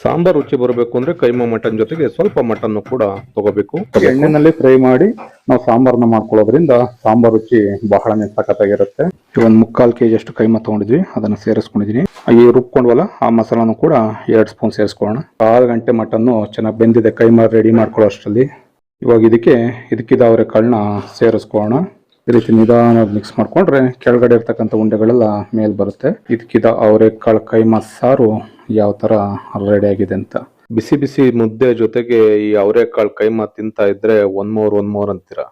ಸಾಂಬಾರ್ ರುಚಿ ಬರಬೇಕು ಅಂದ್ರೆ ಕೈಮಾ ಮಟನ್ ಜೊತೆಗೆ ಸ್ವಲ್ಪ ಮಟನ್ ಕೂಡ ತಗೋಬೇಕು. ಎಣ್ಣೆನಲ್ಲಿ ಫ್ರೈ ಮಾಡಿ ನಾವು ಸಾಂಬಾರ್ನ ಮಾಡ್ಕೊಳ್ಳೋದ್ರಿಂದ ಸಾಂಬಾರ್ ರುಚಿ ಬಹಳನೇ ಸಖತ್ತಾಗಿರುತ್ತೆ ಒಂದು ಮುಕ್ಕಾಲು ಕೆಜಿ ಅಷ್ಟು ಕೈಮಾ ತಗೊಂಡಿದ್ವಿ, ಅದನ್ನ ಸೇರಿಸ್ಕೊಂಡಿದೀನಿ. ಈ ರುಬ್ಕೊಂಡ್ವಲ್ಲ, ಆ ಮಸಾಲಾನು ಕೂಡ ಎರಡು ಸ್ಪೂನ್ ಸೇರಿಸ್ಕೊಳ್ಳೋಣ. ಆರು ಗಂಟೆ ಮಟನ್ ಚೆನ್ನಾಗಿ ಬೆಂದಿದೆ, ಕೈಮಾ ರೆಡಿ ಮಾಡ್ಕೊಳ್ಳೋ ಅಷ್ಟರಲ್ಲಿ. ಇವಾಗ ಇದಕ್ಕೆ ಇದಕ್ಕಿದ ಅವರೆಕಾಳನ್ನ ಸೇರಿಸ್ಕೊಳ್ಳೋಣ. ಈ ರೀತಿ ನಿಧಾನವಾಗಿ ಮಿಕ್ಸ್ ಮಾಡ್ಕೊಂಡ್ರೆ ಕೆಳಗಡೆ ಇರ್ತಕ್ಕಂಥ ಉಂಡೆಗಳೆಲ್ಲ ಮೇಲ್ ಬರುತ್ತೆ. ಇದಕ್ಕಿದ ಅವರೆಕಾಳು ಕೈಮಾ ಸಾರು ಯಾವ ತರ ರೆಡಿ ಆಗಿದೆ ಅಂತ. ಬಿಸಿ ಬಿಸಿ ಮುದ್ದೆ ಜೊತೆಗೆ ಈ ಅವರೆಕಾಳು ಕೈಮಾ ತಿಂತಾ ಇದ್ರೆ ಒನ್ ಮೋರ್ ಒನ್ ಮೋರ್ ಅಂತೀರಾ?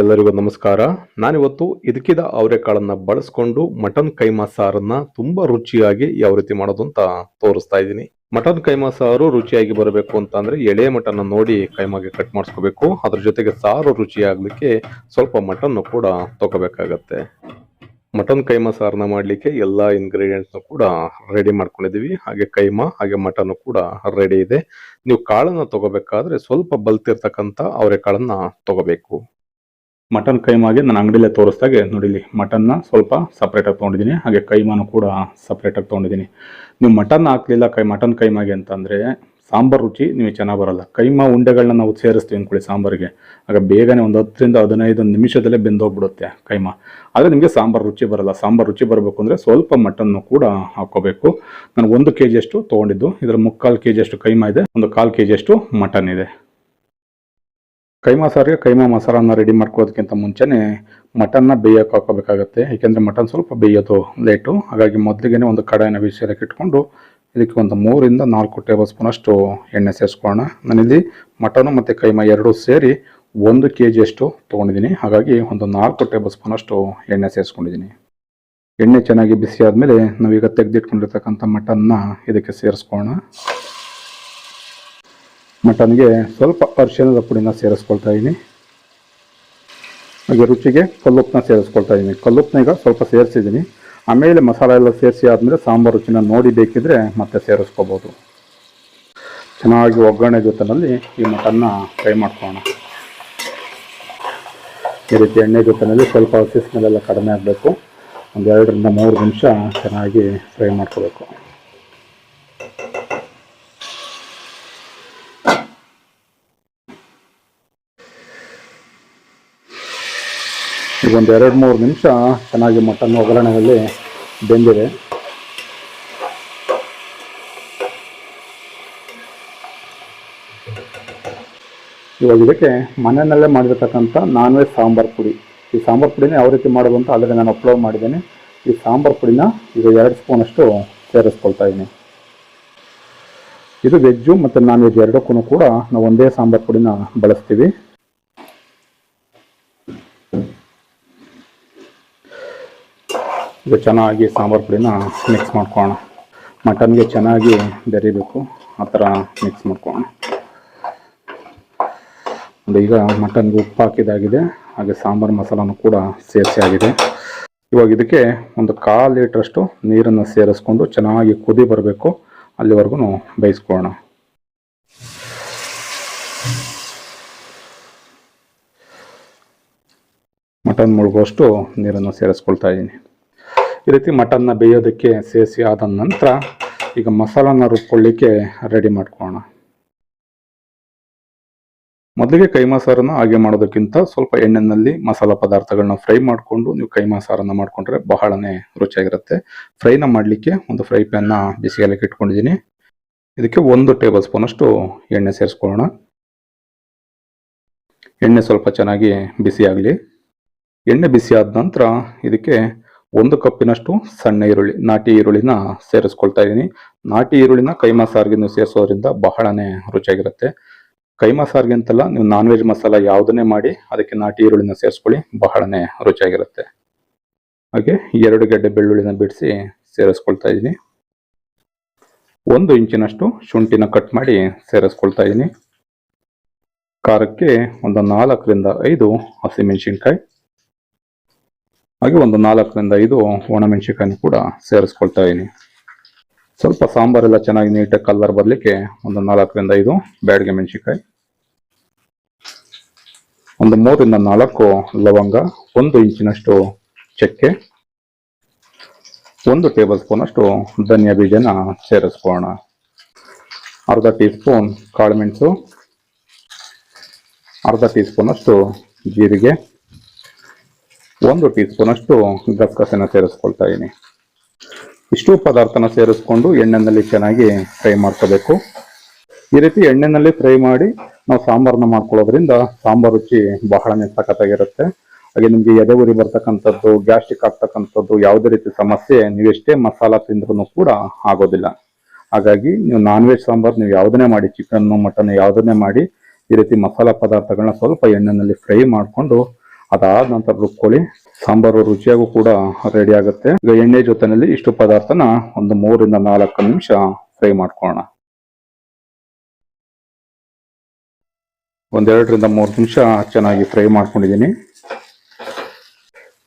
ಎಲ್ಲರಿಗೂ ನಮಸ್ಕಾರ. ನಾನಿವತ್ತು ಇದಕ್ಕಿದ ಅವರೆಕಾಳನ್ನ ಬಳಸ್ಕೊಂಡು ಮಟನ್ ಕೈಮಾ ಸಾರನ್ನ ತುಂಬಾ ರುಚಿಯಾಗಿ ಯಾವ ರೀತಿ ಮಾಡೋದು ಅಂತ ತೋರಿಸ್ತಾ ಇದ್ದೀನಿ. ಮಟನ್ ಕೈಮಾ ಸಾರು ರುಚಿಯಾಗಿ ಬರಬೇಕು ಅಂತ ಅಂದ್ರೆ ಎಳೆ ಮಟನ್ ನೋಡಿ ಕೈಮಾಗೆ ಕಟ್ ಮಾಡಿಸ್ಕೋಬೇಕು. ಅದ್ರ ಜೊತೆಗೆ ಸಾರು ರುಚಿಯಾಗಲಿಕ್ಕೆ ಸ್ವಲ್ಪ ಮಟನ್ ಕೂಡ ತಗೋಬೇಕಾಗತ್ತೆ. ಮಟನ್ ಕೈಮಾ ಸಾರನ್ನ ಮಾಡ್ಲಿಕ್ಕೆ ಎಲ್ಲಾ ಇಂಗ್ರೀಡಿಯೆಂಟ್ಸ್ ಕೂಡ ರೆಡಿ ಮಾಡ್ಕೊಂಡಿದೀವಿ ಹಾಗೆ ಕೈಮಾ, ಹಾಗೆ ಮಟನ್ ಕೂಡ ರೆಡಿ ಇದೆ. ನೀವು ಕಾಳನ್ನು ತಗೋಬೇಕಾದ್ರೆ ಸ್ವಲ್ಪ ಬಲ್ತಿರ್ತಕ್ಕಂಥ ಅವರೆಕಾಳನ್ನ ತಗೋಬೇಕು. ಮಟನ್ ಕೈಮಾಗೆ ನಾನು ಅಂಗಡಿಯಲ್ಲೇ ತೋರಿಸ್ದಾಗೆ ನೋಡಿಲಿ ಮಟನ್ನ ಸ್ವಲ್ಪ ಸಪ್ರೇಟಾಗಿ ತೊಗೊಂಡಿದ್ದೀನಿ. ಹಾಗೆ ಕೈಮಾನು ಕೂಡ ಸಪ್ರೇಟಾಗಿ ತೊಗೊಂಡಿದ್ದೀನಿ. ನೀವು ಮಟನ್ ಹಾಕಲಿಲ್ಲ ಕೈ, ಮಟನ್ ಕೈಮಾಗೆ ಅಂತಂದರೆ ಸಾಂಬಾರು ರುಚಿ ನೀವು ಚೆನ್ನಾಗಿ ಬರಲ್ಲ. ಕೈಮಾ ಉಂಡೆಗಳನ್ನ ನಾವು ಸೇರಿಸ್ತೀವಿ ಅಂದ್ಕೊಳ್ಳಿ ಸಾಂಬಾರಿಗೆ. ಆಗ ಬೇಗನೆ ಒಂದು ಹತ್ತರಿಂದ ಹದಿನೈದು ನಿಮಿಷದಲ್ಲೇ ಬೆಂದೋಗ್ಬಿಡುತ್ತೆ ಕೈಮಾ ಆದರೆ ನಿಮಗೆ ಸಾಂಬಾರು ರುಚಿ ಬರಲ್ಲ. ಸಾಂಬಾರು ರುಚಿ ಬರಬೇಕು ಅಂದರೆ ಸ್ವಲ್ಪ ಮಟನ್ನು ಕೂಡ ಹಾಕ್ಕೋಬೇಕು. ನಾನು ಒಂದು ಕೆ ಜಿಯಷ್ಟು ತೊಗೊಂಡಿದ್ದು. ಇದರ ಮುಕ್ಕಾಲು ಕೆ ಜಿಯಷ್ಟು ಕೈಮಾ ಇದೆ. ಒಂದು ಕಾಲು ಕೆ ಜಿಯಷ್ಟು ಮಟನ್ ಇದೆ. ಕೈಮಾ ಸಾರಿಗೆ ಕೈಮಾ ಮಸಾಲನ ರೆಡಿ ಮಾಡ್ಕೋದಕ್ಕಿಂತ ಮುಂಚೆನೆ ಮಟನ್ನ ಬೇಯಕ್ಕೆ ಹಾಕೋಬೇಕಾಗತ್ತೆ. ಏಕೆಂದರೆ ಮಟನ್ ಸ್ವಲ್ಪ ಬೇಯೋದು ಲೇಟು ಹಾಗಾಗಿ ಮೊದಲಿಗೆ ಒಂದು ಕಡಾಯಿನ ಬಿಸಿಯಕ್ಕೆ ಇಟ್ಕೊಂಡು ಇದಕ್ಕೆ ಒಂದು ಮೂರಿಂದ ನಾಲ್ಕು ಟೇಬಲ್ ಸ್ಪೂನ್ ಅಷ್ಟು ಎಣ್ಣೆ ಸೇರಿಸ್ಕೊಳ್ಳೋಣ. ನಾನಿಲ್ಲಿ ಮಟನು ಮತ್ತು ಕೈಮಾ ಎರಡೂ ಸೇರಿ ಒಂದು ಕೆ ಜಿಯಷ್ಟು ತೊಗೊಂಡಿದ್ದೀನಿ. ಹಾಗಾಗಿ ಒಂದು ನಾಲ್ಕು ಟೇಬಲ್ ಸ್ಪೂನ್ ಅಷ್ಟು ಎಣ್ಣೆ ಸೇರಿಸ್ಕೊಂಡಿದ್ದೀನಿ. ಎಣ್ಣೆ ಚೆನ್ನಾಗಿ ಬಿಸಿ ಆದಮೇಲೆ ನಾವೀಗ ತೆಗೆದಿಟ್ಕೊಂಡಿರ್ತಕ್ಕಂಥ ಮಟನ್ನ ಇದಕ್ಕೆ ಸೇರಿಸ್ಕೊಳ್ಳೋಣ. ಮಟನ್ಗೆ ಸ್ವಲ್ಪ ಅರಿಶಿಣದ ಪುಡಿನ ಸೇರಿಸ್ಕೊಳ್ತಾ ಇದ್ದೀನಿ ಹಾಗೆ ರುಚಿಗೆ ಕಲ್ಲುಪ್ಪನ್ನ ಸೇರಿಸ್ಕೊಳ್ತಾ ಇದ್ದೀನಿ ಕಲ್ಲುಪ್ಪನ್ನ ಈಗ ಸ್ವಲ್ಪ ಸೇರಿಸಿದ್ದೀನಿ ಆಮೇಲೆ ಮಸಾಲೆ ಎಲ್ಲ ಸೇರಿಸಿ ಆದಮೇಲೆ ಸಾಂಬಾರು ರುಚಿನ ನೋಡಿ ಬೇಕಿದ್ರೆ ಮತ್ತೆ ಸೇರಿಸ್ಕೋಬೋದು. ಚೆನ್ನಾಗಿ ಒಗ್ಗರಣೆ ಜೊತೆನಲ್ಲಿ ಈ ಮಟನ್ನ ಫ್ರೈ ಮಾಡ್ಕೊಳ್ಳೋಣ. ಈ ರೀತಿ ಎಣ್ಣೆ ಜೊತೆನಲ್ಲಿ ಸ್ವಲ್ಪ ಹಸಿ ಸ್ಮೆಲ್ಲೆಲ್ಲ ಕಡಿಮೆ ಆಗಬೇಕು. ಒಂದು ಎರಡರಿಂದ ಮೂರು ನಿಮಿಷ ಚೆನ್ನಾಗಿ ಫ್ರೈ ಮಾಡ್ಕೋಬೇಕು. ಒಂದು ಎರಡು ಮೂರು ನಿಮಿಷ ಚೆನ್ನಾಗಿ ಮಟನ್ ಒಗ್ಗರಣೆಯಲ್ಲಿ ಬೆಂದಿದೆ. ಇವಾಗ ಇದಕ್ಕೆ ಮನೆಯಲ್ಲೇ ಮಾಡಿರ್ತಕ್ಕಂಥ ನಾನ್ ವೆಜ್ ಸಾಂಬಾರ್ ಪುಡಿ. ಈ ಸಾಂಬಾರ್ ಪುಡಿನ ಯಾವ ರೀತಿ ಮಾಡೋದು ಅಂತ ನಾನು ಅಪ್ಲೋಡ್ ಮಾಡಿದ್ದೇನೆ. ಈ ಸಾಂಬಾರ್ ಪುಡಿನ ಈಗ ಎರಡು ಸ್ಪೂನಷ್ಟು ಸೇರಿಸ್ಕೊಳ್ತಾ ಇದ್ದೀನಿ. ಇದು ವೆಜ್ಜು ಮತ್ತು ನಾನ್ ವೆಜ್ ಎರಡಕ್ಕೂ ಕೂಡ ನಾವು ಒಂದೇ ಸಾಂಬಾರ್ ಪುಡಿನ ಬಳಸ್ತೀವಿ. ಇದು ಚೆನ್ನಾಗಿ ಸಾಂಬಾರು ಪುಡಿನ ಮಿಕ್ಸ್ ಮಾಡ್ಕೊಳ್ಳೋಣ. ಮಟನ್ಗೆ ಚೆನ್ನಾಗಿ ಬೆರಿಬೇಕು, ಆ ಥರ ಮಿಕ್ಸ್ ಮಾಡ್ಕೊಳ್ಳೋಣ. ಈಗ ಮಟನ್ಗೆ ಉಪ್ಪು ಹಾಕಿದಾಗಿದೆ, ಹಾಗೆ ಸಾಂಬಾರು ಮಸಾಲಾನು ಕೂಡ ಸೇರಿಸಿ ಆಗಿದೆ. ಇವಾಗ ಇದಕ್ಕೆ ಒಂದು ಕಾಲು ಲೀಟ್ರಷ್ಟು ನೀರನ್ನು ಸೇರಿಸ್ಕೊಂಡು ಚೆನ್ನಾಗಿ ಕುದಿ ಬರಬೇಕು, ಅಲ್ಲಿವರೆಗೂ ಬೇಯಿಸ್ಕೊಳ್ಳೋಣ. ಮಟನ್ ಮುಳುಗುವಷ್ಟು ನೀರನ್ನು ಸೇರಿಸ್ಕೊಳ್ತಾ ಇದ್ದೀನಿ. ಈ ರೀತಿ ಮಟನ್ನ ಬೇಯೋದಕ್ಕೆ ಸೇರಿಸಿ ಆದ ನಂತರ ಈಗ ಮಸಾಲನ ರುಬ್ಕೊಳ್ಳಿಕ್ಕೆ ರೆಡಿ ಮಾಡ್ಕೊಳ್ಳೋಣ. ಮೊದಲಿಗೆ ಸಾರನ್ನು ಹಾಗೆ ಮಾಡೋದಕ್ಕಿಂತ ಸ್ವಲ್ಪ ಎಣ್ಣೆನಲ್ಲಿ ಮಸಾಲ ಪದಾರ್ಥಗಳನ್ನ ಫ್ರೈ ಮಾಡಿಕೊಂಡು ನೀವು ಕೈಮಾ ಸಾರನ್ನ ಮಾಡ್ಕೊಂಡ್ರೆ ಬಹಳನೇ ರುಚಿಯಾಗಿರುತ್ತೆ. ಫ್ರೈನ ಮಾಡಲಿಕ್ಕೆ ಒಂದು ಫ್ರೈ ಪ್ಯಾನ್ನ ಬಿಸಿಗೆಲಕ್ಕೆ ಇಟ್ಕೊಂಡಿದ್ದೀನಿ. ಇದಕ್ಕೆ ಒಂದು ಟೇಬಲ್ ಸ್ಪೂನ್ ಅಷ್ಟು ಎಣ್ಣೆ ಸೇರಿಸ್ಕೊಳ್ಳೋಣ. ಎಣ್ಣೆ ಸ್ವಲ್ಪ ಚೆನ್ನಾಗಿ ಬಿಸಿ ಆಗಲಿ ಎಣ್ಣೆ ಬಿಸಿ ಆದ ನಂತರ ಇದಕ್ಕೆ ಒಂದು ಕಪ್ಪಿನಷ್ಟು ಸಣ್ಣ ಈರುಳ್ಳಿ, ನಾಟಿ ಈರುಳ್ಳಿನ ಸೇರಿಸ್ಕೊಳ್ತಾ ಇದ್ದೀನಿ ನಾಟಿ ಈರುಳ್ಳಿನ ಕೈಮಾ ಸಾರಿಗೆ ನೀವು ಸೇರಿಸೋದ್ರಿಂದ ಬಹಳನೇ ರುಚಿಯಾಗಿರುತ್ತೆ. ಕೈಮಾ ಸಾರಿಗೆ ಅಂತಲ್ಲ, ನೀವು ನಾನ್ ವೆಜ್ ಮಸಾಲ ಯಾವುದನ್ನೇ ಮಾಡಿ ಅದಕ್ಕೆ ನಾಟಿ ಈರುಳ್ಳಿನ ಸೇರಿಸ್ಕೊಳ್ಳಿ, ಬಹಳನೇ ರುಚಿಯಾಗಿರುತ್ತೆ. ಹಾಗೆ ಎರಡು ಗೆಡ್ಡೆ ಬೆಳ್ಳುಳ್ಳಿನ ಬಿಡಿಸಿ ಸೇರಿಸ್ಕೊಳ್ತಾ ಇದ್ದೀನಿ ಒಂದು ಇಂಚಿನಷ್ಟು ಶುಂಠಿನ ಕಟ್ ಮಾಡಿ ಸೇರಿಸ್ಕೊಳ್ತಾ ಇದ್ದೀನಿ ಖಾರಕ್ಕೆ ಒಂದು ನಾಲ್ಕರಿಂದ ಐದು ಹಸಿಮೆಣಸಿನ್ಕಾಯಿ. ಹಾಗೆ ಒಂದು ನಾಲ್ಕರಿಂದ ಐದು ಒಣಮೆಣಸಿನ್ಕಾಯಿ ಕೂಡ ಸೇರಿಸ್ಕೊಳ್ತಾ ಇದ್ದೀನಿ. ಸ್ವಲ್ಪ ಸಾಂಬಾರೆಲ್ಲ ಚೆನ್ನಾಗಿ ನೀಟಾಗಿ ಕಲರ್ ಬರಲಿಕ್ಕೆ ಒಂದು ನಾಲ್ಕರಿಂದ ಐದು ಬ್ಯಾಡ್ಗೆ ಮೆಣಸಿಕಾಯಿ ಒಂದು ಮೂರಿಂದ ನಾಲ್ಕು ಲವಂಗ, ಒಂದು ಇಂಚಿನಷ್ಟು ಚಕ್ಕೆ, ಒಂದು ಟೇಬಲ್ ಸ್ಪೂನ್ ಅಷ್ಟು ಧನಿಯಾ ಬೀಜನ ಸೇರಿಸ್ಕೊಳ್ಳೋಣ. ಅರ್ಧ ಟೀ ಸ್ಪೂನ್ ಕಾಳುಮೆಣಸು ಅರ್ಧ ಟೀ ಸ್ಪೂನ್ ಅಷ್ಟು ಜೀರಿಗೆ ಒಂದು ಟೀ ಸ್ಪೂನ್ ಅಷ್ಟು ಗಸಗಸೆನ ಸೇರಿಸ್ಕೊಳ್ತಾ ಇದ್ದೀನಿ ಇಷ್ಟು ಪದಾರ್ಥನ ಸೇರಿಸ್ಕೊಂಡು ಎಣ್ಣೆನಲ್ಲಿ ಚೆನ್ನಾಗಿ ಫ್ರೈ ಮಾಡ್ಕೋಬೇಕು. ಈ ರೀತಿ ಎಣ್ಣೆನಲ್ಲಿ ಫ್ರೈ ಮಾಡಿ ನಾವು ಸಾಂಬಾರನ್ನ ಮಾಡ್ಕೊಳ್ಳೋದ್ರಿಂದ ಸಾಂಬಾರ್ ರುಚಿ ಬಹಳನೇ ಸಖತ್ತಾಗಿರುತ್ತೆ ಹಾಗೆ ನಿಮ್ಗೆ ಎದೆ ಉರಿ ಬರ್ತಕ್ಕಂಥದ್ದು, ಗ್ಯಾಸ್ಟ್ರಿಕ್ ಆಗ್ತಕ್ಕಂಥದ್ದು ಯಾವುದೇ ರೀತಿ ಸಮಸ್ಯೆ ನೀವೆಷ್ಟೇ ಮಸಾಲ ತಿಂದ್ರೂ ಕೂಡ ಆಗೋದಿಲ್ಲ. ಹಾಗಾಗಿ ನೀವು ನಾನ್ ವೆಜ್ ಸಾಂಬಾರ್ ನೀವು ಯಾವುದನ್ನೇ ಮಾಡಿ ಚಿಕನ್ ಮಟನ್ ಯಾವುದನ್ನೇ ಮಾಡಿ, ಈ ರೀತಿ ಮಸಾಲ ಪದಾರ್ಥಗಳನ್ನ ಸ್ವಲ್ಪ ಎಣ್ಣೆನಲ್ಲಿ ಫ್ರೈ ಮಾಡಿಕೊಂಡು ಅದಾದ ನಂತರ ರುಬ್ಕೊಳ್ಳಿ. ಸಾಂಬಾರು ರುಚಿಯಾಗೂ ಕೂಡ ರೆಡಿ ಆಗುತ್ತೆ. ಈಗ ಎಣ್ಣೆ ಜೊತೆನಲ್ಲಿ ಇಷ್ಟು ಪದಾರ್ಥನ ಒಂದು ಮೂರಿಂದ ನಾಲ್ಕು ನಿಮಿಷ ಫ್ರೈ ಮಾಡ್ಕೊಳ್ಳೋಣ. ಒಂದೆರಡರಿಂದ ಮೂರು ನಿಮಿಷ ಚೆನ್ನಾಗಿ ಫ್ರೈ ಮಾಡ್ಕೊಂಡಿದ್ದೀನಿ.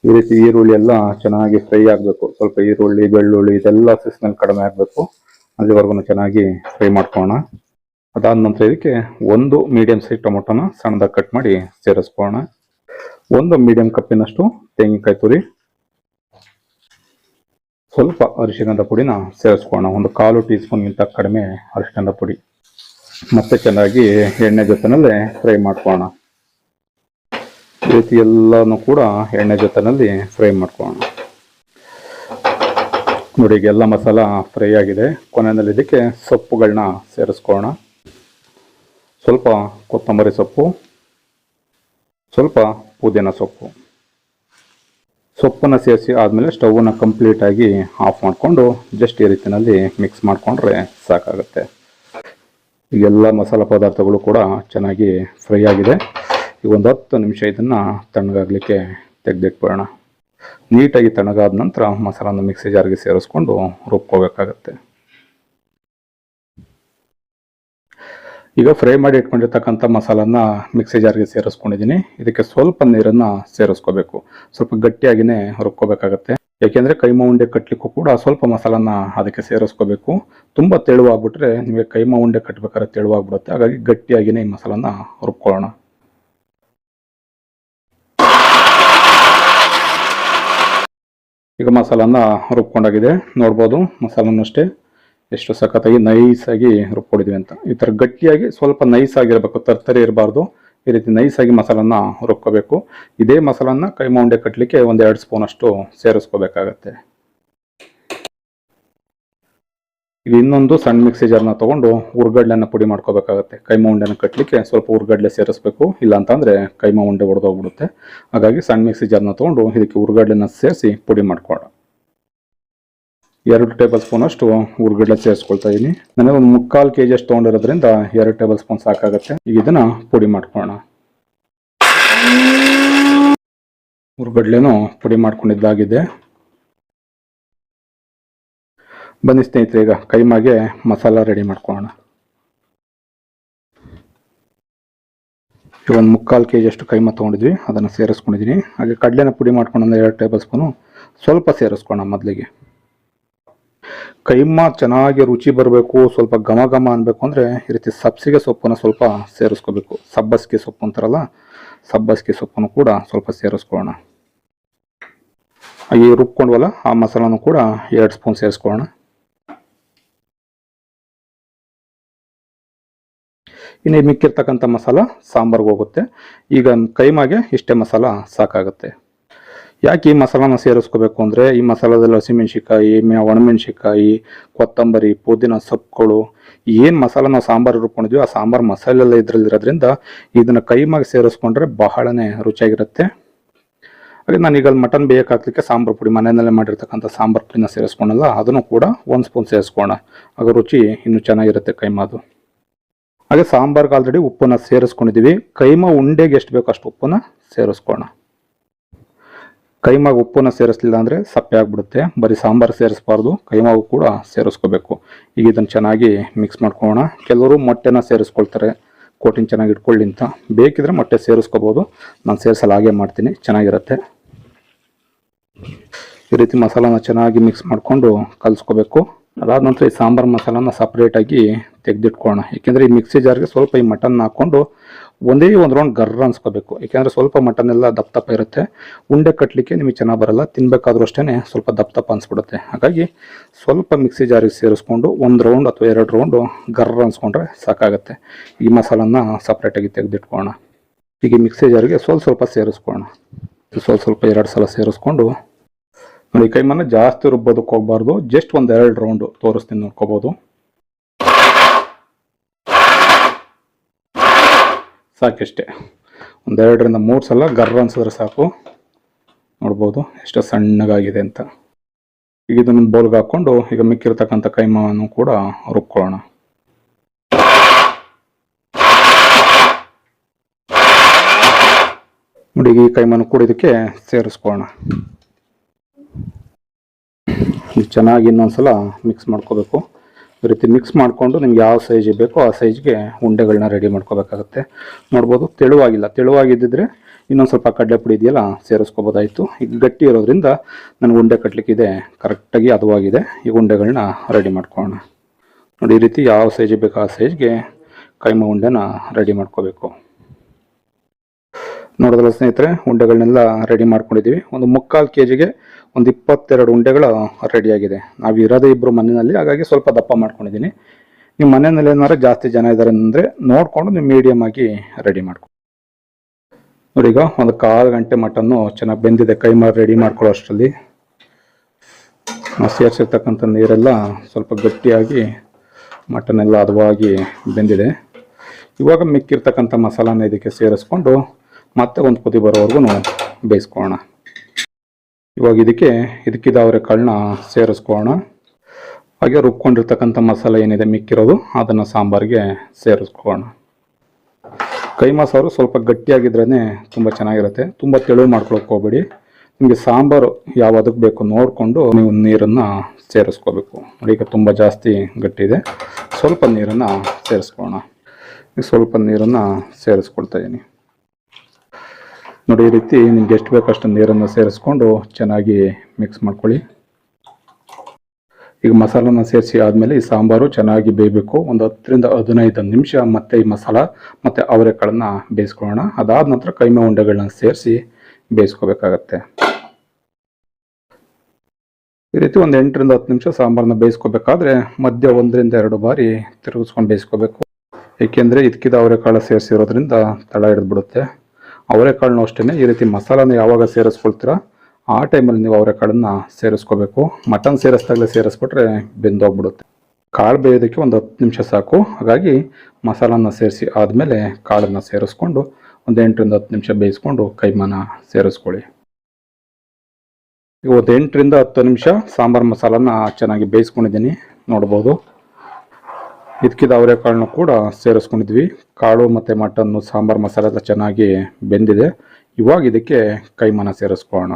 ಈ ರೀತಿ ಈರುಳ್ಳಿ ಎಲ್ಲ ಚೆನ್ನಾಗಿ ಫ್ರೈ ಆಗಬೇಕು. ಸ್ವಲ್ಪ ಈರುಳ್ಳಿ, ಬೆಳ್ಳುಳ್ಳಿ ಇದೆಲ್ಲ ಸಿಸ್ನಲ್ಲಿ ಕಡಿಮೆ ಆಗಬೇಕು. ಅಲ್ಲಿವರೆಗೂ ಚೆನ್ನಾಗಿ ಫ್ರೈ ಮಾಡ್ಕೊಳ್ಳೋಣ. ಅದಾದ ನಂತರ ಇದಕ್ಕೆ ಒಂದು ಮೀಡಿಯಂ ಸೈಜ್ ಟೊಮೊಟೊನ ಸಣ್ಣದಾಗಿ ಕಟ್ ಮಾಡಿ ಸೇರಿಸ್ಕೊಳ್ಳೋಣ. ಒಂದು ಮೀಡಿಯಂ ಕಪ್ಪಿನಷ್ಟು ತೆಂಗಿನಕಾಯಿ ತುರಿ. ಸ್ವಲ್ಪ ಅರಿಶಿಣದ ಪುಡಿನ ಸೇರಿಸ್ಕೋಣ ಒಂದು ಕಾಲು ಟೀ ಸ್ಪೂನ್ಗಿಂತ ಕಡಿಮೆ ಅರಿಶಿಣದ ಪುಡಿ. ಮತ್ತೆ ಚೆನ್ನಾಗಿ ಎಣ್ಣೆ ಜೊತೆನಲ್ಲೇ ಫ್ರೈ ಮಾಡ್ಕೋಣ ರೀತಿ ಎಲ್ಲಾನು ಕೂಡ ಎಣ್ಣೆ ಜೊತೆನಲ್ಲಿ ಫ್ರೈ ಮಾಡ್ಕೋಣ ನೋಡಿ, ಈಗ ಎಲ್ಲ ಮಸಾಲ ಫ್ರೈ ಆಗಿದೆ. ಕೊನೆಯಲ್ಲಿ ಇದಕ್ಕೆ ಸೊಪ್ಪುಗಳನ್ನ ಸೇರಿಸ್ಕೋಣ ಸ್ವಲ್ಪ ಕೊತ್ತಂಬರಿ ಸೊಪ್ಪು. ಸ್ವಲ್ಪ ಪುದೀನ ಸೊಪ್ಪು. ಸೊಪ್ಪನ್ನು ಸೇರಿಸಿ ಆದಮೇಲೆ ಸ್ಟವನ್ನು ಕಂಪ್ಲೀಟಾಗಿ ಆಫ್ ಮಾಡಿಕೊಂಡು ಜಸ್ಟ್ ಈ ರೀತಿಯಲ್ಲಿ ಮಿಕ್ಸ್ ಮಾಡಿಕೊಂಡ್ರೆ ಸಾಕಾಗುತ್ತೆ. ಎಲ್ಲ ಮಸಾಲ ಪದಾರ್ಥಗಳು ಕೂಡ ಚೆನ್ನಾಗಿ ಫ್ರೈ ಆಗಿದೆ. ಈಗ ಒಂದು ಹತ್ತು ನಿಮಿಷ ಇದನ್ನು ತಣ್ಣಗಾಗಲಿಕ್ಕೆ ತೆಗೆದಿಟ್ಬಿಡೋಣ. ನೀಟಾಗಿ ತಣ್ಣಗಾದ ನಂತರ ಮಸಾಲಾನ ಮಿಕ್ಸಿ ಜಾರಿಗೆ ಸೇರಿಸ್ಕೊಂಡು ರುಬ್ಕೋಬೇಕಾಗತ್ತೆ. ಈಗ ಫ್ರೈ ಮಾಡಿ ಇಟ್ಕೊಂಡಿರ್ತಕ್ಕಂಥ ಮಸಾಲನ್ನ ಮಿಕ್ಸಿ ಜಾರ್ಗೆ ಸೇರಿಸ್ಕೊಂಡಿದ್ದೀನಿ. ಇದಕ್ಕೆ ಸ್ವಲ್ಪ ನೀರನ್ನ ಸೇರಿಸ್ಕೋಬೇಕು. ಸ್ವಲ್ಪ ಗಟ್ಟಿಯಾಗಿನೇ ರುಬ್ಕೋಬೇಕಾಗತ್ತೆ. ಯಾಕೆಂದ್ರೆ ಕೈಮಾ ಉಂಡೆ ಕಟ್ಟಲಿಕ್ಕೂ ಕೂಡ ಸ್ವಲ್ಪ ಮಸಾಲನ್ನ ಅದಕ್ಕೆ ಸೇರಿಸ್ಕೋಬೇಕು. ತುಂಬಾ ತೆಳುವಾಗ್ಬಿಟ್ರೆ ನಿಮಗೆ ಕೈಮಾ ಉಂಡೆ ಕಟ್ಟಬೇಕಾದ್ರೆ ತೆಳುವಾಗ್ಬಿಡುತ್ತೆ. ಹಾಗಾಗಿ ಗಟ್ಟಿಯಾಗಿನೇ ಈ ಮಸಾಲನ್ನ ರುಬ್ಕೊಳ್ಳೋಣ. ಈಗ ಮಸಾಲನ್ನ ರುಬ್ಕೊಂಡಾಗಿದೆ. ನೋಡ್ಬೋದು ಮಸಾಲನ್ನು ಅಷ್ಟೇ ಎಷ್ಟು ಸಖತ್ತಾಗಿ ನೈಸಾಗಿ ರುಬ್ಕೊಂಡಿದ್ವಿ ಅಂತ. ಈ ಥರ ಗಟ್ಟಿಯಾಗಿ ಸ್ವಲ್ಪ ನೈಸ್ ಆಗಿರಬೇಕು ತರ್ತರಿ ಇರಬಾರ್ದು. ಈ ರೀತಿ ನೈಸಾಗಿ ಮಸಾಲನ್ನ ರುಬ್ಕೋಬೇಕು. ಇದೇ ಮಸಾಲನ್ನ ಕೈ ಮೌಂಡೆ ಕಟ್ಟಲಿಕ್ಕೆ ಒಂದೆರಡು ಸ್ಪೂನ್ ಅಷ್ಟು ಸೇರಿಸ್ಕೋಬೇಕಾಗತ್ತೆ. ಇದು ಇನ್ನೊಂದು ಸಣ್ಣ ಮಿಕ್ಸಿ ಜಾರ್ನ ತಗೊಂಡು ಉರ್ಗಡ್ಲೆನ ಪುಡಿ ಮಾಡ್ಕೋಬೇಕಾಗತ್ತೆ. ಕೈ ಮೌಂಡೆನ ಕಟ್ಟಲಿಕ್ಕೆ ಸ್ವಲ್ಪ ಉರ್ಗಡ್ಲೆ ಸೇರಿಸ್ಬೇಕು. ಇಲ್ಲ ಅಂತಂದ್ರೆ ಕೈಮಾ ಉಂಡೆ ಒಡೆದೋಗ್ಬಿಡುತ್ತೆ. ಹಾಗಾಗಿ ಸಣ್ಣ ಮಿಕ್ಸಿ ಜಾರ್ನ ತಗೊಂಡು ಇದಕ್ಕೆ ಉರ್ಗಡ್ಲೆನ ಸೇರಿಸಿ ಪುಡಿ ಮಾಡ್ಕೊಳ್ಳೋಣ ಎರಡು ಟೇಬಲ್ ಸ್ಪೂನ್ ಅಷ್ಟು ಉರ್ಗಡ್ಲೆ ಸೇರಿಸ್ಕೊಳ್ತಾ ಇದ್ದೀನಿ ನನಗೆ ಒಂದು ಮುಕ್ಕಾಲು ಕೆ ಜಿ ಅಷ್ಟು ತೊಗೊಂಡಿರೋದ್ರಿಂದ ಎರಡು ಟೇಬಲ್ ಸ್ಪೂನ್ ಸಾಕಾಗುತ್ತೆ. ಈಗ ಇದನ್ನ ಪುಡಿ ಮಾಡ್ಕೊಳ್ಳೋಣ. ಉರ್ಗಡ್ಲೆನೂ ಪುಡಿ ಮಾಡ್ಕೊಂಡಿದ್ದಾಗಿದೆ. ಬನ್ನಿ ಸ್ನೇಹಿತರೆ, ಈಗ ಕೈಮಾಗೆ ಮಸಾಲ ರೆಡಿ ಮಾಡ್ಕೊಳ್ಳೋಣ. ಈಗ ಒಂದು ಮುಕ್ಕಾಲು ಕೆ ಜಿ ಅಷ್ಟು ಕೈಮಾ ತೊಗೊಂಡಿದ್ವಿ, ಅದನ್ನು ಸೇರಿಸ್ಕೊಂಡಿದ್ದೀನಿ ಹಾಗೆ ಕಡಲೆನ ಪುಡಿ ಮಾಡ್ಕೊಂಡು ಎರಡು ಟೇಬಲ್ ಸ್ಪೂನು ಸ್ವಲ್ಪ ಸೇರಿಸ್ಕೊಳ್ಳೋಣ ಮೊದಲಿಗೆ. ಕೈಮಾ ಚೆನ್ನಾಗಿ ರುಚಿ ಬರಬೇಕು, ಸ್ವಲ್ಪ ಘಮ ಘಮ ಅನ್ಬೇಕು ಅಂದ್ರೆ ಈ ರೀತಿ ಸಬ್ಸಿಗೆ ಸೊಪ್ಪನ್ನು ಸ್ವಲ್ಪ ಸೇರಿಸ್ಕೋಬೇಕು. ಸಬ್ಬಸಿಗೆ ಸೊಪ್ಪು ಅಂತಾರಲ್ಲ, ಸಬ್ಬಸಿಗೆ ಸೊಪ್ಪನ್ನು ಕೂಡ ಸ್ವಲ್ಪ ಸೇರಿಸ್ಕೊಳ್ಳೋಣ. ಹಾಗೆ ರುಬ್ಕೊಂಡ್ವಲ್ಲ, ಆ ಮಸಾಲನೂ ಕೂಡ ಎರಡು ಸ್ಪೂನ್ ಸೇರಿಸ್ಕೊಳ್ಳೋಣ. ಇನ್ನು ಈ ಮಿಕ್ಕಿರ್ತಕ್ಕಂಥ ಮಸಾಲ ಸಾಂಬಾರ್ಗೆ ಹೋಗುತ್ತೆ. ಈಗ ಕೈಮಾಗೆ ಇಷ್ಟೇ ಮಸಾಲ ಸಾಕಾಗುತ್ತೆ. ಯಾಕೆ ಈ ಮಸಾಲನ ಸೇರಿಸ್ಕೋಬೇಕು ಅಂದರೆ, ಈ ಮಸಾಲದಲ್ಲಿ ಹಸಿಮೆಣಸಿಕಾಯಿ ಒಣಮೆಣಸಿಕಾಯಿ ಕೊತ್ತಂಬರಿ, ಪುದೀನ ಸೊಪ್ಪುಗಳು ಏನು ಮಸಾಲ ನಾವು ಸಾಂಬಾರು ರುಬ್ಕೊಂಡಿದ್ವಿ, ಆ ಸಾಂಬಾರು ಮಸಾಲೆಲ್ಲ ಇದರಲ್ಲಿರೋದ್ರಿಂದ ಇದನ್ನ ಕೈಮಾಗಿ ಸೇರಿಸ್ಕೊಂಡ್ರೆ ಬಹಳನೇ ರುಚಿಯಾಗಿರುತ್ತೆ. ಹಾಗೆ ನಾನು ಈಗ ಮಟನ್ ಬೇಯಕ್ಕೆ ಹಾಕ್ಲಿಕ್ಕೆ ಸಾಂಬಾರು ಪುಡಿ, ಮನೆಯಲ್ಲೇ ಮಾಡಿರ್ತಕ್ಕಂಥ ಸಾಂಬಾರು ಪುಡಿನ ಸೇರಿಸ್ಕೊಂಡಲ್ಲ, ಅದನ್ನು ಕೂಡ ಒಂದು ಸ್ಪೂನ್ ಸೇರಿಸ್ಕೋಣ. ಆಗ ರುಚಿ ಇನ್ನೂ ಚೆನ್ನಾಗಿರುತ್ತೆ ಕೈಮಾದು. ಹಾಗೆ ಸಾಂಬಾರ್ಗೆ ಆಲ್ರೆಡಿ ಉಪ್ಪನ್ನು ಸೇರಿಸ್ಕೊಂಡಿದ್ದೀವಿ ಕೈಮಾ ಉಂಡೆಗೆ ಎಷ್ಟು ಬೇಕೋ ಅಷ್ಟು ಉಪ್ಪನ್ನು ಸೇರಿಸ್ಕೋಣ. ಕೈಮಾಗ ಉಪ್ಪನ್ನು ಸೇರಿಸ್ಲಿಲ್ಲ ಅಂದರೆ ಸಪ್ಪೆ ಆಗಿಬಿಡುತ್ತೆ. ಬರೀ ಸಾಂಬಾರು ಸೇರಿಸಬಾರ್ದು, ಕೈಮಾಗು ಕೂಡ ಸೇರಿಸ್ಕೋಬೇಕು. ಈಗ ಇದನ್ನು ಚೆನ್ನಾಗಿ ಮಿಕ್ಸ್ ಮಾಡ್ಕೊಳ್ಳೋಣ. ಕೆಲವರು ಮೊಟ್ಟೆನ ಸೇರಿಸ್ಕೊಳ್ತಾರೆ. ಕೋಟಿಂಗ್ ಚೆನ್ನಾಗಿ ಇಟ್ಕೊಳ್ಳಿ ಅಂತ. ಬೇಕಿದ್ರೆ ಮೊಟ್ಟೆ ಸೇರಿಸ್ಕೋಬೋದು. ನಾನು ಸೇರಿಸಲು ಹಾಗೆ ಮಾಡ್ತೀನಿ. ಚೆನ್ನಾಗಿರುತ್ತೆ. ಈ ರೀತಿ ಮಸಾಲಾನ ಚೆನ್ನಾಗಿ ಮಿಕ್ಸ್ ಮಾಡಿಕೊಂಡು ಕಲಿಸ್ಕೋಬೇಕು. ಅದಾದ ನಂತರ ಈ ಸಾಂಬಾರು ಮಸಾಲಾನ ಸಪ್ರೇಟಾಗಿ ತೆಗೆದಿಟ್ಕೊಳ್ಳೋಣ. ಏಕೆಂದರೆ ಈ ಮಿಕ್ಸಿ ಜಾರ್ಗೆ ಸ್ವಲ್ಪ ಈ ಮಟನ್ ಹಾಕ್ಕೊಂಡು ಒಂದೇ ಒಂದು ರೌಂಡ್ ಗರ್ರ ಅನ್ಸ್ಕೋಬೇಕು. ಯಾಕೆಂದರೆ ಸ್ವಲ್ಪ ಮಟನ್ ಎಲ್ಲ ದಪ್ಪ ದಪ್ಪ ಇರುತ್ತೆ. ಉಂಡೆ ಕಟ್ಟಲಿಕ್ಕೆ ನಿಮಗೆ ಚೆನ್ನಾಗಿ ಬರಲ್ಲ. ತಿನ್ಬೇಕಾದ್ರೂ ಅಷ್ಟೇ ಸ್ವಲ್ಪ ದಪ್ಪ ದಪ್ಪ ಅನ್ಸ್ಬಿಡುತ್ತೆ. ಹಾಗಾಗಿ ಸ್ವಲ್ಪ ಮಿಕ್ಸಿ ಜಾರಿಗೆ ಸೇರಿಸ್ಕೊಂಡು ಒಂದು ರೌಂಡ್ ಅಥವಾ ಎರಡು ರೌಂಡು ಗರ್ರ ಅನ್ಸ್ಕೊಂಡ್ರೆ ಸಾಕಾಗುತ್ತೆ. ಈ ಮಸಾಲನ್ನ ಸಪ್ರೇಟಾಗಿ ತೆಗೆದಿಟ್ಕೊಳ್ಳೋಣ ಹೀಗೆ ಮಿಕ್ಸಿ ಜಾರಿಗೆ ಸ್ವಲ್ಪ ಸ್ವಲ್ಪ ಸೇರಿಸ್ಕೊಳ್ಳೋಣ ಸ್ವಲ್ಪ ಸ್ವಲ್ಪ ಎರಡು ಸಲ ಸೇರಿಸ್ಕೊಂಡು ನೋಡಿ ಕೈಮನ್ನ ಜಾಸ್ತಿ ರುಬ್ಬೋದಕ್ಕೆ ಹೋಗ್ಬಾರ್ದು. ಜಸ್ಟ್ ಒಂದು ಎರಡು ರೌಂಡು ತೋರಿಸ್ತೀನಿ ನೋಡ್ಕೋಬೋದು. ಸಾಕಿಷ್ಟೇ. ಒಂದೆರಡರಿಂದ ಮೂರು ಸಲ ಗರ್ರ ಅನ್ಸಿದ್ರೆ ಸಾಕು. ನೋಡ್ಬೋದು ಎಷ್ಟು ಸಣ್ಣಗಾಗಿದೆ ಅಂತ. ಈಗ ಇದನ್ನು ಬೌಲ್ಗೆ ಹಾಕ್ಕೊಂಡು ಈಗ ಮಿಕ್ಕಿರ್ತಕ್ಕಂಥ ಕೈಮವನ್ನು ಕೂಡ ರುಬ್ಕೊಳ್ಳೋಣ. ನೋಡಿ ಈ ಕೈಮನ್ನು ಕೂಡ ಇದಕ್ಕೆ ಸೇರಿಸ್ಕೊಳ್ಳೋಣ. ಚೆನ್ನಾಗಿ ಇನ್ನೊಂದ್ಸಲ ಮಿಕ್ಸ್ ಮಾಡ್ಕೋಬೇಕು. ಈ ರೀತಿ ಮಿಕ್ಸ್ ಮಾಡಿಕೊಂಡು ನಿಮ್ಗೆ ಯಾವ ಸೈಜ್ ಬೇಕೋ ಆ ಸೈಜ್ಗೆ ಉಂಡೆಗಳನ್ನ ರೆಡಿ ಮಾಡ್ಕೋಬೇಕಾಗತ್ತೆ. ನೋಡ್ಬೋದು, ತೆಳುವಾಗಿಲ್ಲ. ತೆಳುವಾಗಿದ್ದಿದ್ರೆ ಇನ್ನೊಂದು ಸ್ವಲ್ಪ ಕಡಲೆಪುಡಿ ಇದೆಯಲ್ಲ, ಸೇರಿಸ್ಕೋಬೋದಾಯಿತು. ಈಗ ಗಟ್ಟಿ ಇರೋದ್ರಿಂದ ನನಗೆ ಉಂಡೆ ಕಟ್ಟಲಿಕ್ಕಿದೆ ಕರೆಕ್ಟಾಗಿ ಹದವಾಗಿದೆ. ಈ ಉಂಡೆಗಳನ್ನ ರೆಡಿ ಮಾಡ್ಕೊಳ್ಳೋಣ. ನೋಡಿ, ಈ ರೀತಿ ಯಾವ ಸೈಜ್ ಬೇಕೋ ಆ ಸೈಜ್ಗೆ ಕೈಮ ಉಂಡೆನ ರೆಡಿ ಮಾಡ್ಕೋಬೇಕು. ನೋಡಿದ್ರೆ ಸ್ನೇಹಿತರೆ ಉಂಡೆಗಳನ್ನೆಲ್ಲ ರೆಡಿ ಮಾಡ್ಕೊಂಡಿದ್ದೀವಿ. ಒಂದು ಮುಕ್ಕಾಲು ಕೆ ಜಿಗೆ ಒಂದು ಇಪ್ಪತ್ತೆರಡು ಉಂಡೆಗಳು ರೆಡಿಯಾಗಿದೆ. ನಾವು ಇರೋದೇ ಇಬ್ಬರು ಮನೆಯಲ್ಲಿ, ಹಾಗಾಗಿ ಸ್ವಲ್ಪ ದಪ್ಪ ಮಾಡ್ಕೊಂಡಿದ್ದೀನಿ. ನಿಮ್ಮ ಮನೆಯಲ್ಲಿ ಏನಾದ್ರು ಜಾಸ್ತಿ ಜನ ಇದ್ದಾರೆ ಅಂದರೆ ನೋಡಿಕೊಂಡು ನೀವು ಮೀಡಿಯಮ್ ಆಗಿ ರೆಡಿ ಮಾಡ್ಕೊ. ನೋಡಿ ಒಂದು ಕಾಲು ಗಂಟೆ ಮಟನ್ನು ಚೆನ್ನಾಗಿ ಬೆಂದಿದೆ, ಕೈ ಮಾಡಿ ರೆಡಿ ಮಾಡ್ಕೊಳ್ಳೋ ಅಷ್ಟರಲ್ಲಿ. ಸೇರಿಸಿರ್ತಕ್ಕಂಥ ನೀರೆಲ್ಲ ಸ್ವಲ್ಪ ಗಟ್ಟಿಯಾಗಿ ಮಟನ್ ಎಲ್ಲ ಹದವಾಗಿ ಬೆಂದಿದೆ. ಇವಾಗ ಮಿಕ್ಕಿರ್ತಕ್ಕಂಥ ಮಸಾಲಾನ ಇದಕ್ಕೆ ಸೇರಿಸ್ಕೊಂಡು ಮತ್ತೆ ಒಂದು ಕುದಿ ಬರೋವರೆಗೂ ಬೇಯಿಸ್ಕೊಳ್ಳೋಣ. ಇವಾಗ ಇದಕ್ಕೆ, ಇದಕ್ಕಿದ ಅವರೆಕಾಳನ್ನ ಸೇರಿಸ್ಕೊಳ್ಳೋಣ. ಹಾಗೆ ರುಬ್ಕೊಂಡಿರ್ತಕ್ಕಂಥ ಮಸಾಲೆ ಏನಿದೆ ಮಿಕ್ಕಿರೋದು, ಅದನ್ನು ಸಾಂಬಾರಿಗೆ ಸೇರಿಸ್ಕೊಳ್ಳೋಣ. ಕೈಮಾ ಸಾರು ಸ್ವಲ್ಪ ಗಟ್ಟಿಯಾಗಿದ್ರೇ ತುಂಬ ಚೆನ್ನಾಗಿರುತ್ತೆ. ತುಂಬ ತೆಳು ಮಾಡ್ಕೊಳಕ್ಕೆ ಹೋಗ್ಬೇಡಿ. ನಿಮಗೆ ಸಾಂಬಾರು ಯಾವ ಅದಕ್ಕೆ ಬೇಕು ನೋಡಿಕೊಂಡು ನೀವು ನೀರನ್ನು ಸೇರಿಸ್ಕೋಬೇಕು. ಈಗ ತುಂಬ ಜಾಸ್ತಿ ಗಟ್ಟಿದೆ. ಸ್ವಲ್ಪ ನೀರನ್ನು ಸೇರಿಸ್ಕೊಳ್ಳೋಣ. ಈಗ ಸ್ವಲ್ಪ ನೀರನ್ನು ಸೇರಿಸ್ಕೊಳ್ತಾ ಇದ್ದೀನಿ. ನೋಡಿ, ಈ ರೀತಿ ನಿಮ್ಗೆ ಎಷ್ಟು ಬೇಕಷ್ಟು ನೀರನ್ನು ಸೇರಿಸ್ಕೊಂಡು ಚೆನ್ನಾಗಿ ಮಿಕ್ಸ್ ಮಾಡ್ಕೊಳ್ಳಿ. ಈಗ ಮಸಾಲನ ಸೇರಿಸಿ ಆದಮೇಲೆ ಈ ಸಾಂಬಾರು ಚೆನ್ನಾಗಿ ಬೇಯಬೇಕು. ಒಂದು ಹತ್ತರಿಂದ ಹದಿನೈದು ನಿಮಿಷ ಮತ್ತೆ ಈ ಮಸಾಲ ಮತ್ತು ಅವರೆಕಾಳನ್ನು ಬೇಯಿಸ್ಕೊಳ್ಳೋಣ. ಅದಾದ ನಂತರ ಕೈಮೆ ಉಂಡೆಗಳನ್ನ ಸೇರಿಸಿ ಬೇಯಿಸ್ಕೋಬೇಕಾಗತ್ತೆ. ಈ ರೀತಿ ಒಂದು ಎಂಟರಿಂದ ಹತ್ತು ನಿಮಿಷ ಸಾಂಬಾರನ್ನ ಬೇಯಿಸ್ಕೋಬೇಕಾದ್ರೆ ಮಧ್ಯ ಒಂದರಿಂದ ಎರಡು ಬಾರಿ ತಿರುಗಿಸ್ಕೊಂಡು ಬೇಯಿಸ್ಕೋಬೇಕು. ಏಕೆಂದರೆ ಇದಕ್ಕಿದ ಅವರೆಕಾಳು ಸೇರಿಸಿರೋದ್ರಿಂದ ತಳ ಹಿಡಿದ್ಬಿಡುತ್ತೆ. ಅವರೆಕಾಳನ್ನು ಅಷ್ಟೇ ಈ ರೀತಿ ಮಸಾಲನ ಯಾವಾಗ ಸೇರಿಸ್ಕೊಳ್ತೀರಾ, ಆ ಟೈಮಲ್ಲಿ ನೀವು ಅವರೆಕಾಳನ್ನು ಸೇರಿಸ್ಕೋಬೇಕು. ಮಟನ್ ಸೇರಿಸ್ದಾಗಲೇ ಸೇರಿಸ್ಬಿಟ್ರೆ ಬೆಂದೋಗ್ಬಿಡುತ್ತೆ. ಕಾಳು ಬೇಯೋದಕ್ಕೆ ಒಂದು ಹತ್ತು ನಿಮಿಷ ಸಾಕು. ಹಾಗಾಗಿ ಮಸಾಲಾನ ಸೇರಿಸಿ ಆದಮೇಲೆ ಕಾಳನ್ನು ಸೇರಿಸ್ಕೊಂಡು ಒಂದು ಎಂಟರಿಂದ ಹತ್ತು ನಿಮಿಷ ಬೇಯಿಸ್ಕೊಂಡು ಕೈಮಾನ ಸೇರಿಸ್ಕೊಳ್ಳಿ. ಈಗ ಒಂದು ಎಂಟರಿಂದ ಹತ್ತು ನಿಮಿಷ ಸಾಂಬಾರು ಮಸಾಲಾನ ಚೆನ್ನಾಗಿ ಬೇಯಿಸ್ಕೊಂಡಿದ್ದೀನಿ. ನೋಡ್ಬೋದು. ಇದಕ್ಕಿದ ಅವರೆಕಾಳನ್ನು ಕೂಡ ಸೇರಿಸ್ಕೊಂಡಿದ್ವಿ. ಕಾಳು ಮತ್ತು ಮಟನ್ನು ಸಾಂಬಾರು ಮಸಾಲೆ ಎಲ್ಲ ಚೆನ್ನಾಗಿ ಬೆಂದಿದೆ. ಇವಾಗ ಇದಕ್ಕೆ ಕೈಮನ ಸೇರಿಸ್ಕೊಳ್ಳೋಣ.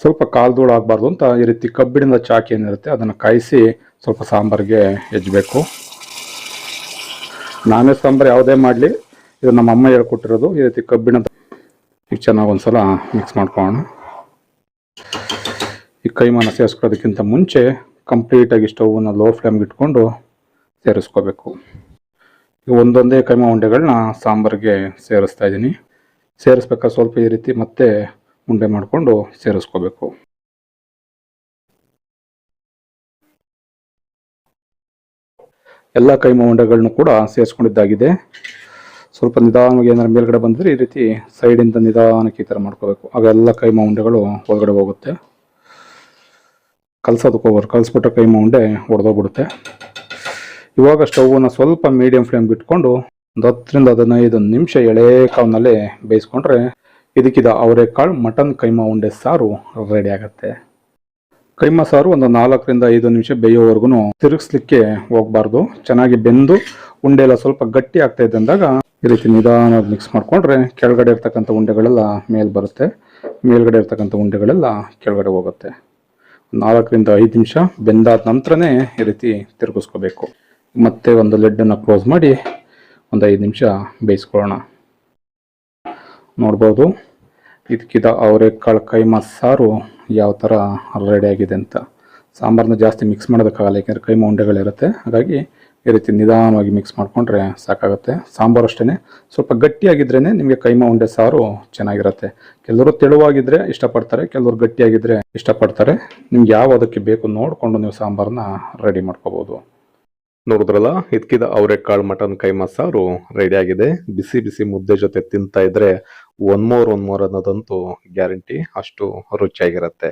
ಸ್ವಲ್ಪ ಕಾಲ್ದೂಳು ಆಗಬಾರ್ದು ಅಂತ ಈ ರೀತಿ ಕಬ್ಬಿಣದ ಚಾಕಿ ಏನಿರುತ್ತೆ ಅದನ್ನು ಕಾಯಿಸಿ ಸ್ವಲ್ಪ ಸಾಂಬಾರಿಗೆ ಹೆಜ್ಜಬೇಕು ನಾನೇ ಸಾಂಬಾರು ಯಾವುದೇ ಮಾಡಲಿ, ಇದು ನಮ್ಮ ಅಮ್ಮ ಹೇಳ್ಕೊಟ್ಟಿರೋದು ಈ ರೀತಿ ಕಬ್ಬಿಣದ ಈಗ ಚೆನ್ನಾಗಿ ಒಂದ್ಸಲ ಮಿಕ್ಸ್ ಮಾಡ್ಕೊಳ್ಳೋಣ. ಈ ಕೈಮಾನ ಸೇರಿಸ್ಕೊಳ್ಳೋದಕ್ಕಿಂತ ಮುಂಚೆ ಕಂಪ್ಲೀಟಾಗಿ ಸ್ಟೌವನ್ನು ಲೋ ಫ್ಲೇಮ್ಗೆ ಇಟ್ಕೊಂಡು ಸೇರಿಸ್ಕೋಬೇಕು. ಈಗ ಒಂದೊಂದೇ ಕೈಮ ಉಂಡೆಗಳನ್ನ ಸಾಂಬಾರಿಗೆ ಸೇರಿಸ್ತಾ ಇದ್ದೀನಿ. ಸೇರಿಸ್ಬೇಕಾದ್ರೆ ಸ್ವಲ್ಪ ಈ ರೀತಿ ಮತ್ತೆ ಉಂಡೆ ಮಾಡಿಕೊಂಡು ಸೇರಿಸ್ಕೋಬೇಕು. ಎಲ್ಲ ಕೈಮ ಉಂಡೆಗಳನ್ನು ಕೂಡ ಸೇರಿಸ್ಕೊಂಡಿದ್ದಾಗಿದೆ. ಸ್ವಲ್ಪ ನಿಧಾನವಾಗಿ ಏನಾದ್ರು ಮೇಲ್ಗಡೆ ಬಂದರೆ ಈ ರೀತಿ ಸೈಡಿಂದ ನಿಧಾನಕ್ಕೆ ಈ ಥರ ಮಾಡ್ಕೋಬೇಕು. ಆಗ ಎಲ್ಲ ಕೈಮ ಉಂಡೆಗಳು ಒಳಗಡೆ ಹೋಗುತ್ತೆ. ಕಲ್ಸೋದಕ್ಕೆ ಹೋಗೋರು ಕಲಿಸ್ಬಿಟ್ರೆ ಕೈಮ ಉಂಡೆ ಒಡೆದೋಗ್ಬಿಡುತ್ತೆ. ಇವಾಗ ಸ್ಟೌವನ್ನು ಸ್ವಲ್ಪ ಮೀಡಿಯಂ ಫ್ಲೇಮ್ ಇಟ್ಕೊಂಡು ಒಂದು ಹತ್ತರಿಂದ ಹದಿನೈದು ನಿಮಿಷ ಎಳೆ ಕಾವ್ನಲ್ಲಿ ಬೇಯಿಸ್ಕೊಂಡ್ರೆ ಇದಕ್ಕಿದ ಅವರೆಕಾಳು ಮಟನ್ ಕೈಮಾ ಉಂಡೆ ಸಾರು ರೆಡಿ ಆಗುತ್ತೆ. ಕೈಮಾ ಸಾರು ಒಂದು ನಾಲ್ಕರಿಂದ ಐದು ನಿಮಿಷ ಬೇಯೋವರೆಗೂ ತಿರುಗಿಸ್ಲಿಕ್ಕೆ ಹೋಗಬಾರ್ದು. ಚೆನ್ನಾಗಿ ಬೆಂದು ಉಂಡೆ ಎಲ್ಲ ಸ್ವಲ್ಪ ಗಟ್ಟಿ ಆಗ್ತಾ ಇದೆ ಅಂದಾಗ ಈ ರೀತಿ ನಿಧಾನವಾಗಿ ಮಿಕ್ಸ್ ಮಾಡಿಕೊಂಡ್ರೆ ಕೆಳಗಡೆ ಇರ್ತಕ್ಕಂಥ ಉಂಡೆಗಳೆಲ್ಲ ಮೇಲೆ ಬರುತ್ತೆ. ಮೇಲ್ಗಡೆ ಇರ್ತಕ್ಕಂಥ ಉಂಡೆಗಳೆಲ್ಲ ಕೆಳಗಡೆ ಹೋಗುತ್ತೆ. ನಾಲ್ಕರಿಂದ ಐದು ನಿಮಿಷ ಬೆಂದಾದ ನಂತರನೇ ಈ ರೀತಿ ತಿರುಗಿಸ್ಕೋಬೇಕು. ಮತ್ತೆ ಒಂದು ಲೆಡ್ಡನ್ನು ಕ್ಲೋಸ್ ಮಾಡಿ ಒಂದು ಐದು ನಿಮಿಷ ಬೇಯಿಸ್ಕೊಳ್ಳೋಣ. ನೋಡ್ಬೋದು. ಇದಕ್ಕಿದ ಅವರೆಕಾಳು ಕೈಮಾ ಸಾರು ಯಾವ ಥರ ರೆಡಿ ಆಗಿದೆ ಅಂತ. ಸಾಂಬಾರನ್ನ ಜಾಸ್ತಿ ಮಿಕ್ಸ್ ಮಾಡೋದಕ್ಕಾಗಲ್ಲ, ಯಾಕೆಂದರೆ ಕೈಮಾ ಉಂಡೆಗಳಿರುತ್ತೆ. ಹಾಗಾಗಿ ಈ ರೀತಿ ನಿಧಾನವಾಗಿ ಮಿಕ್ಸ್ ಮಾಡಿಕೊಂಡ್ರೆ ಸಾಕಾಗುತ್ತೆ. ಸಾಂಬಾರು ಅಷ್ಟೇ ಸ್ವಲ್ಪ ಗಟ್ಟಿಯಾಗಿದ್ರೇ ನಿಮಗೆ ಕೈಮ ಉಂಡೆ ಸಾರು ಚೆನ್ನಾಗಿರುತ್ತೆ. ಕೆಲವರು ತೆಳುವಾಗಿದ್ದರೆ ಇಷ್ಟಪಡ್ತಾರೆ, ಕೆಲವರು ಗಟ್ಟಿಯಾಗಿದ್ದರೆ ಇಷ್ಟಪಡ್ತಾರೆ. ನಿಮ್ಗೆ ಯಾವ ಅದಕ್ಕೆ ಬೇಕು ನೋಡಿಕೊಂಡು ನೀವು ಸಾಂಬಾರನ್ನ ರೆಡಿ ಮಾಡ್ಕೋಬೋದು. ನೋಡಿದ್ರಲ್ಲ? ಇದ್ಕಿದ ಅವರೆಕಾಳು ಮಟನ್ ಕೈಮಾ ಸಾರು ರೆಡಿ ಆಗಿದೆ. ಬಿಸಿ ಬಿಸಿ ಮುದ್ದೆ ಜೊತೆ ತಿಂತಾ ಇದ್ರೆ ಒನ್ ಮೋರ್ ಒನ್ ಮೋರ್ ಅನ್ನೋದಂತೂ ಗ್ಯಾರಂಟಿ ಅಷ್ಟು ರುಚಿಯಾಗಿರುತ್ತೆ.